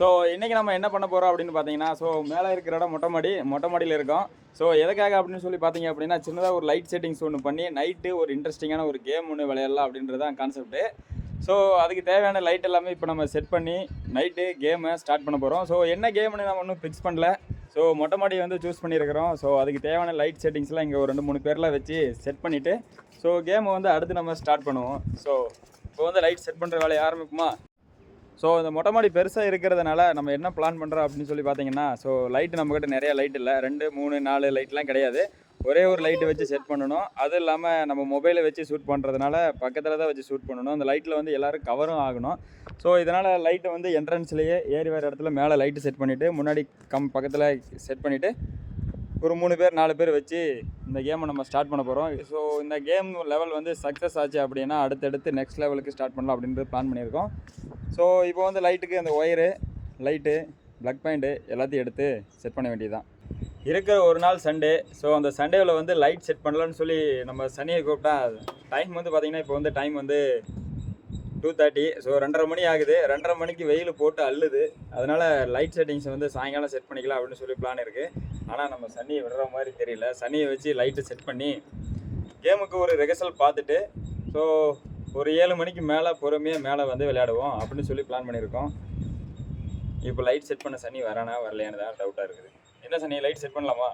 So இன்றைக்கி நம்ம என்ன பண்ண போகிறோம் அப்படின்னு பார்த்தீங்கன்னா ஸோ மேலே இருக்கிற இடம் மொட்டை மாடி மொட்டை மாடியில் இருக்கோம். ஸோ எதுக்காக அப்படின்னு சொல்லி பார்த்தீங்க அப்படின்னா சின்னதாக ஒரு லைட் செட்டிங்ஸ் ஒன்று பண்ணி நைட்டு ஒரு இன்ட்ரெஸ்டிங்கான ஒரு கேம் ஒன்று விளையாடலாம் அப்படின்றது தான் கான்செப்ட்டு ஸோ அதுக்கு தேவையான லைட் எல்லாமே இப்போ நம்ம செட் பண்ணி நைட்டு கேமை ஸ்டார்ட் பண்ண போகிறோம் ஸோ என்ன கேம்னு நம்ம ஒன்றும் ஃபிக்ஸ் பண்ணல. ஸோ மொட்டை மாடி வந்து சூஸ் பண்ணியிருக்கிறோம். ஸோ அதுக்கு தேவையான லைட் செட்டிங்ஸ்லாம் இங்கே ஒரு ரெண்டு மூணு பேர்லாம் வச்சு செட் பண்ணிவிட்டு ஸோ கேமை வந்து அடுத்து நம்ம ஸ்டார்ட் பண்ணுவோம். ஸோ இப்போ வந்து லைட் செட் பண்ணுற வேலையை ஆரம்பிக்குமா? ஸோ இந்த மொட்டை மாடி பெருசாக இருக்கிறதுனால நம்ம என்ன பிளான் பண்ணுறோம் அப்படின்னு சொல்லி பார்த்தீங்கன்னா ஸோ லைட் நம்மக்கிட்ட நிறைய லைட் இல்லை. ரெண்டு மூணு நாலு லைட்லாம் கிடையாது. ஒரே ஒரு லைட்டு வச்சு செட் பண்ணணும். அது இல்லாமல் நம்ம மொபைலை வச்சு ஷூட் பண்ணுறதுனால பக்கத்தில் தான் வச்சு ஷூட் பண்ணணும். அந்த லைட்டில் வந்து எல்லோரும் கவரும் ஆகணும். ஸோ இதனால் லைட்டை வந்து என்ட்ரன்ஸ்லேயே ஏறி வர இடத்துல மேலே லைட்டு செட் பண்ணிவிட்டு முன்னாடி கம் பக்கத்தில் செட் பண்ணிவிட்டு ஒரு மூணு பேர் நாலு பேர் வச்சு இந்த கேமை நம்ம ஸ்டார்ட் பண்ண போகிறோம் ஸோ இந்த கேம் லெவல் வந்து சக்ஸஸ் ஆச்சு அப்படின்னா அடுத்தடுத்து நெக்ஸ்ட் லெவலுக்கு ஸ்டார்ட் பண்ணலாம் அப்படின்றது பிளான் பண்ணியிருக்கோம். ஸோ இப்போ வந்து லைட்டுக்கு அந்த ஒயரு லைட்டு ப்ளக் பாயிண்ட்டு எல்லாத்தையும் எடுத்து செட் பண்ண வேண்டியதுதான். இருக்கிற ஒரு நாள் சண்டே ஸோ அந்த சண்டேவில் வந்து லைட் செட் பண்ணலான்னு சொல்லி நம்ம சனியை கூப்பிட்டா டைம் வந்து பார்த்திங்கன்னா இப்போ வந்து டைம் வந்து டூ தேர்ட்டி ஸோ ரெண்டரை மணி ஆகுது. ரெண்டரை மணிக்கு வெயில் போட்டு அள்ளுது. அதனால் லைட் செட்டிங்ஸை வந்து சாயங்காலம் செட் பண்ணிக்கலாம் அப்படின்னு சொல்லி பிளான் இருக்குது ஆனால் நம்ம சனியை விடுற மாதிரி தெரியல. சனியை வச்சு லைட்டை செட் பண்ணி கேமுக்கு ஒரு ரெகசல் பார்த்துட்டு ஸோ ஒரு ஏழு மணிக்கு மேலே பொறுமையாக மேலே வந்து விளையாடுவோம் அப்படின்னு சொல்லி பிளான் பண்ணியிருக்கோம். இப்போ லைட் செட் பண்ண சனி வரானா வரலையான்னு தான் டவுட்டாக இருக்குது. என்ன சனி லைட் செட் பண்ணலாமா?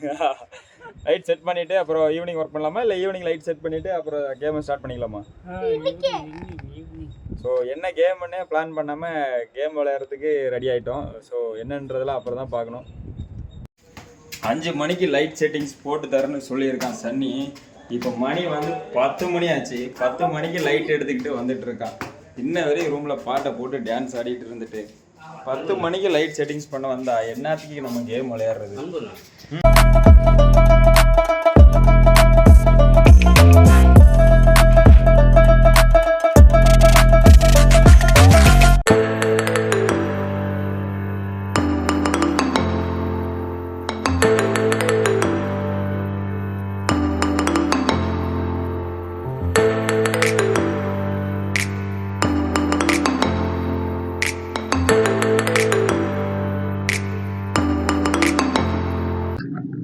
லைட் செட் பண்ணிவிட்டு அப்புறம் ஈவினிங் ஒர்க் பண்ணலாமா? இல்லை ஈவினிங் லைட் செட் பண்ணிவிட்டு அப்புறம் கேமை ஸ்டார்ட் பண்ணிக்கலாமா? ஸோ என்ன கேம்னு பிளான் பண்ணாமல் கேம் விளையாடுறதுக்கு ரெடி ஆகிட்டோம் ஸோ என்னன்றதெல்லாம் அப்புறம் தான் பார்க்கணும். அஞ்சு மணிக்கு லைட் செட்டிங்ஸ் போட்டு தரேன்னு சொல்லியிருக்கான் சன்னி. இப்போ மணி வந்து பத்து மணி ஆச்சு. பத்து மணிக்கு லைட் எடுத்துக்கிட்டு வந்துட்டு இருக்கான். இன்ன வரையும் ரூமில் பாட்டை போட்டு டான்ஸ் ஆடிட்டு இருந்துட்டு. பத்து மணிக்கு லைட் செட்டிங்ஸ் பண்ண வந்தா என்னத்துக்கு நம்ம கேம் விளையாடுறது?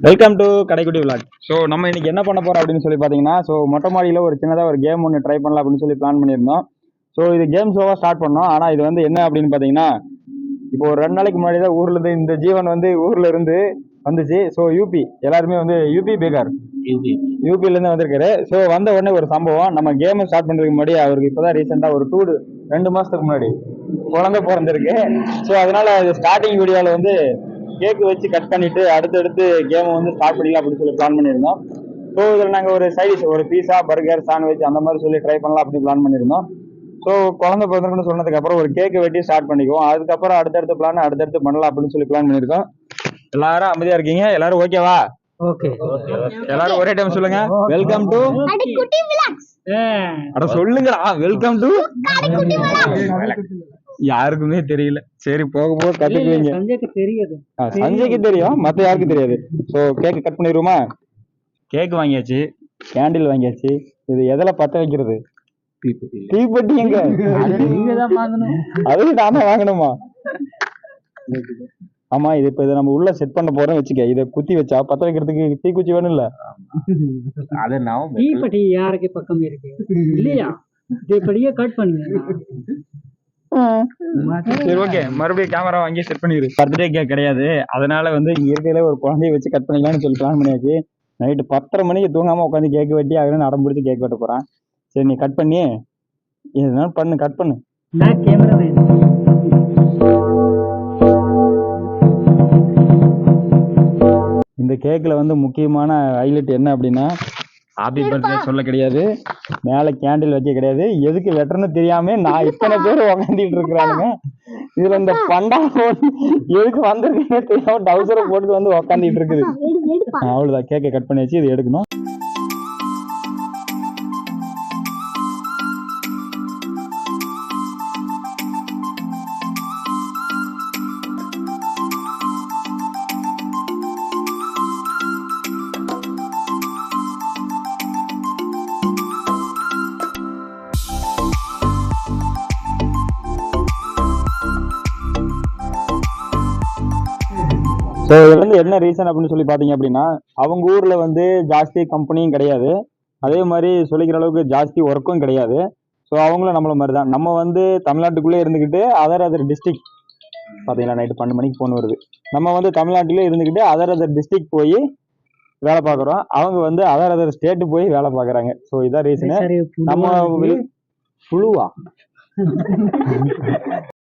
வெல்கம் டு கடைக்குட்டி விளாக் ஸோ நம்ம இன்னைக்கு என்ன பண்ண போறோம் அப்படின்னு சொல்லி பார்த்தீங்கன்னா ஸோ மொட்டை மாடியில் ஒரு சின்னதாக ஒரு கேம் ஒன்று ட்ரை பண்ணலாம் அப்படின்னு சொல்லி பிளான் பண்ணியிருந்தோம். ஸோ இது கேம் ஷோவாக ஸ்டார்ட் பண்ணோம். ஆனால் இது வந்து என்ன அப்படின்னு பார்த்தீங்கன்னா இப்போ ஒரு ரெண்டு நாளைக்கு முன்னாடி தான் ஊர்ல இருந்து இந்த ஜீவன் வந்து ஊர்ல இருந்து வந்துச்சு. ஸோ யூபி எல்லாருமே வந்து யூபி பேகார் யூபில இருந்து வந்திருக்காரு. ஸோ வந்த உடனே ஒரு சம்பவம். நம்ம கேம் ஸ்டார்ட் பண்றதுக்கு முன்னாடி அவருக்கு இப்போதான் ரீசெண்டாக ஒரு டூ ரெண்டு மாசத்துக்கு முன்னாடி குழந்தை பிறந்திருக்கு. ஸோ அதனால ஸ்டார்டிங் வீடியோவில் வந்து கேக் வச்சு கட் பண்ணிட்டு அடுத்தடுத்து கேமை வந்து ஸ்டார்ட் பண்ணிக்கலாம் அப்படின்னு சொல்லி பிளான் பண்ணியிருந்தோம். ஸோ இதில் நாங்கள் ஒரு சைடிஷ் ஒரு பீஸா பர்கர் சாண்ட்விச் அந்த மாதிரி சொல்லி ட்ரை பண்ணலாம் அப்படின்னு பிளான் பண்ணியிருந்தோம். ஸோ குழந்தை பிறந்திருக்குன்னு சொன்னதுக்கு அப்புறம் ஒரு கேக்கை வெட்டி ஸ்டார்ட் பண்ணிக்குவோம். அதுக்கப்புறம் அடுத்தடுத்த பிளான் அடுத்தடுத்து பண்ணலாம் அப்படின்னு சொல்லி பிளான் பண்ணியிருக்கோம். எல்லாரும் அமைதியா இருக்கீங்க? எல்லாரும் ஓகேவா ஓகே எல்லாரும் ஒரே டைம் சொல்லுங்க. வெல்கம் டு அட சொல்லுங்கடா. வெல்கம் டு யாருக்குமே தெரியல. சரி போக போக கத்துக்குவீங்க. சஞ்சய்க்கு தெரியுது. சஞ்சய்க்கு தெரியும். மத்த யாருக்கும் தெரியாது? ஸோ கேக் கட் பண்ணிடுவோமா? கேக் வாங்கியாச்சு. கேண்டில் வாங்கியாச்சு. இது எதுல பத்த வைக்கிறது? தீப்பெட்டி. எங்க? நீங்க தான் வாங்கணும். அதுக்கு நாம வாங்கணுமா? ஆமா இது இப்ப இதை நம்ம உள்ள செட் பண்ண போறோம் வச்சுக்க. இதை குத்தி வச்சா பத்த வைக்கிறதுக்கு தீக்குச்சி வேணும் இல்ல அது தீப்பெட்டி யாருக்கு பக்கம் இருக்கு? இல்லையா? தீப்பெட்டியை கட் பண்ணுங்க. சரி ஓகே. மறுபடியும் கேமரா வாங்கி செட் பண்ணிடு. பர்த்டே கேக் கிடையாது. அதனால வந்து இங்க இருக்கிற ஒரு குழந்தைய வச்சு கட் பண்ணிக்கலாம்னு சொல்லி பிளான் பண்ணியாச்சு. நைட்டு பத்தரை மணிக்கு தூங்காம உட்காந்து கேக் வெட்டி ஆகணும்னு அடம் பிடிச்சி கேக் வெட்ட போறான். சரி நீ கட் பண்ணி எதுனாலும் பண்ணு. கட் பண்ணு இந்த கேக்கில் வந்து முக்கியமான ஹைலைட் என்ன அப்படின்னா ஹாப்பி பர்த்டே சொல்ல கிடையாது. மேலே கேண்டில் வைக்க கிடையாது எதுக்கு வெட்டுறன்னு தெரியாம நான் இத்தனை பேர் உக்காந்துட்டு இருக்கிறானுங்க இதுல இந்த பண்டா எதுக்கு வந்திருக்குன்னு தெரியாம டவுசரை போட்டு வந்து உக்காந்துட்டு இருக்குது அவ்வளவுதான் கேக்க கட் பண்ணி வச்சு இது எடுக்கணும் ஸோ இது வந்து என்ன ரீசன் அப்படின்னு சொல்லி பார்த்தீங்க அப்படின்னா அவங்க ஊரில் வந்து ஜாஸ்தி கம்பெனியும் கிடையாது. அதே மாதிரி சொல்லிக்கிற அளவுக்கு ஜாஸ்தி ஒர்க்கும் கிடையாது. ஸோ அவங்களும் நம்மள மாதிரி தான் நம்ம வந்து தமிழ்நாட்டுக்குள்ளே இருந்துக்கிட்டு அதர் அதர் டிஸ்ட்ரிக்ட் பார்த்தீங்களா நைட்டு பன்னெண்டு மணிக்கு ஃபோன் வருது. நம்ம வந்து தமிழ்நாட்டிலே இருந்துக்கிட்டு அதர் அதர் டிஸ்ட்ரிக்ட் போய் வேலை பார்க்குறோம். அவங்க வந்து அதர் அதர் ஸ்டேட்டு போய் வேலை பார்க்குறாங்க. ஸோ இதான் ரீசனு நம்ம. புழுவா?